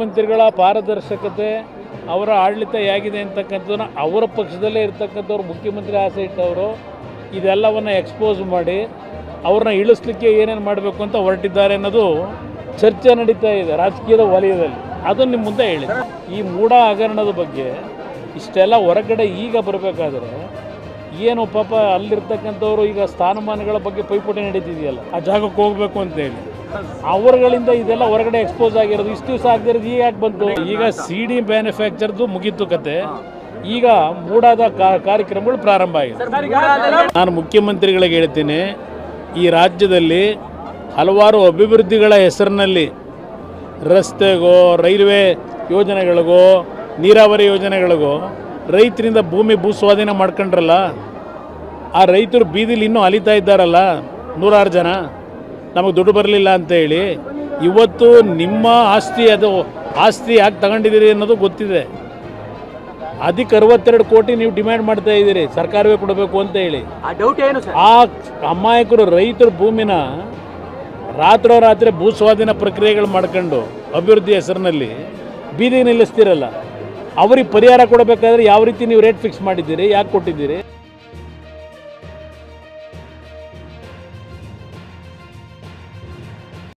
ಮುಖ್ಯಮಂತ್ರಿಗಳ ಪಾರದರ್ಶಕತೆ ಅವರ ಆಡಳಿತ ಹೇಗಿದೆ ಅಂತಕ್ಕಂಥದ್ದನ್ನು ಅವರ ಪಕ್ಷದಲ್ಲೇ ಇರ್ತಕ್ಕಂಥವ್ರು ಮುಖ್ಯಮಂತ್ರಿ ಆಸೆ ಇಟ್ಟವರು, ಇದೆಲ್ಲವನ್ನು ಎಕ್ಸ್ಪೋಸ್ ಮಾಡಿ ಅವ್ರನ್ನ ಇಳಿಸ್ಲಿಕ್ಕೆ ಏನೇನು ಮಾಡಬೇಕು ಅಂತ ಹೊರಟಿದ್ದಾರೆ ಅನ್ನೋದು ಚರ್ಚೆ ನಡೀತಾ ಇದೆ ರಾಜಕೀಯದ ವಲಯದಲ್ಲಿ. ಅದನ್ನು ನಿಮ್ಮ ಮುಂದೆ ಹೇಳಿ. ಈ ಮೂಢ ಹಗರಣದ ಬಗ್ಗೆ ಇಷ್ಟೆಲ್ಲ ಹೊರಗಡೆ ಈಗ ಬರಬೇಕಾದ್ರೆ ಏನು ಪಾಪ ಅಲ್ಲಿರ್ತಕ್ಕಂಥವ್ರು ಈಗ ಸ್ಥಾನಮಾನಗಳ ಬಗ್ಗೆ ಪೈಪೋಟಿ ನಡೀತಿದೆಯಲ್ಲ? ಆ ಜಾಗಕ್ಕೆ ಹೋಗ್ಬೇಕು ಅಂತೇಳಿ ಅವರುಗಳಿಂದ ಇದೆಲ್ಲ ಹೊರಗಡೆ ಎಕ್ಸ್ಪೋಸ್ ಆಗಿರೋದು ಇಷ್ಟು ದಿವಸ ಆಗಿರೋದು ಈಗ ಯಾಕೆ ಬಂತು? ಈಗ ಸಿ ಡಿ ಮ್ಯಾನುಫ್ಯಾಕ್ಚರ್ದು ಮುಗಿತು ಕತೆ. ಈಗ ಮೂಡಾದ ಕಾ- ಕಾರ್ಯಕ್ರಮಗಳು ಪ್ರಾರಂಭ ಆಗಿದೆ. ನಾನು ಮುಖ್ಯಮಂತ್ರಿಗಳಿಗೆ ಹೇಳ್ತೀನಿ ಈ ರಾಜ್ಯದಲ್ಲಿ ಹಲವಾರು ಅಭಿವೃದ್ಧಿಗಳ ಹೆಸರಿನಲ್ಲಿ ರಸ್ತೆಗೋ ರೈಲ್ವೆ ಯೋಜನೆಗಳಿಗೋ ನೀರಾವರಿ ಯೋಜನೆಗಳಿಗೋ ರೈತರಿಂದ ಭೂಮಿ ಭೂಸ್ವಾಧೀನ ಮಾಡ್ಕೊಂಡ್ರಲ್ಲ ಆ ರೈತರು ಬೀದಿಲಿ ಇನ್ನೂ ಅಲಿತಾ ಇದ್ದಾರಲ್ಲ ನೂರಾರು ಜನ? ನಮಗೆ ದುಡ್ಡು ಬರಲಿಲ್ಲ ಅಂತ ಹೇಳಿ ಇವತ್ತು ನಿಮ್ಮ ಆಸ್ತಿ ಅದು ಆಸ್ತಿ ಯಾಕೆ ತಗೊಂಡಿದ್ದೀರಿ ಅನ್ನೋದು ಗೊತ್ತಿದೆ. ಅದಕ್ಕೆ ಅರವತ್ತೆರಡು ಕೋಟಿ ನೀವು ಡಿಮ್ಯಾಂಡ್ ಮಾಡ್ತಾ ಇದ್ದೀರಿ ಸರ್ಕಾರವೇ ಕೊಡಬೇಕು ಅಂತ ಹೇಳಿ. ಆ ಅಮಾಯಕರು ರೈತರ ಭೂಮಿನ ರಾತ್ರೋರಾತ್ರಿ ಭೂಸ್ವಾಧೀನ ಪ್ರಕ್ರಿಯೆಗಳು ಮಾಡ್ಕೊಂಡು ಅಭಿವೃದ್ಧಿ ಹೆಸರಿನಲ್ಲಿ ಬೀದಿಗೆ ನಿಲ್ಲಿಸ್ತಿರಲ್ಲ. ಅವ್ರಿಗೆ ಪರಿಹಾರ ಕೊಡಬೇಕಾದ್ರೆ ಯಾವ ರೀತಿ ನೀವು ರೇಟ್ ಫಿಕ್ಸ್ ಮಾಡಿದ್ದೀರಿ ಯಾಕೆ ಕೊಟ್ಟಿದ್ದೀರಿ?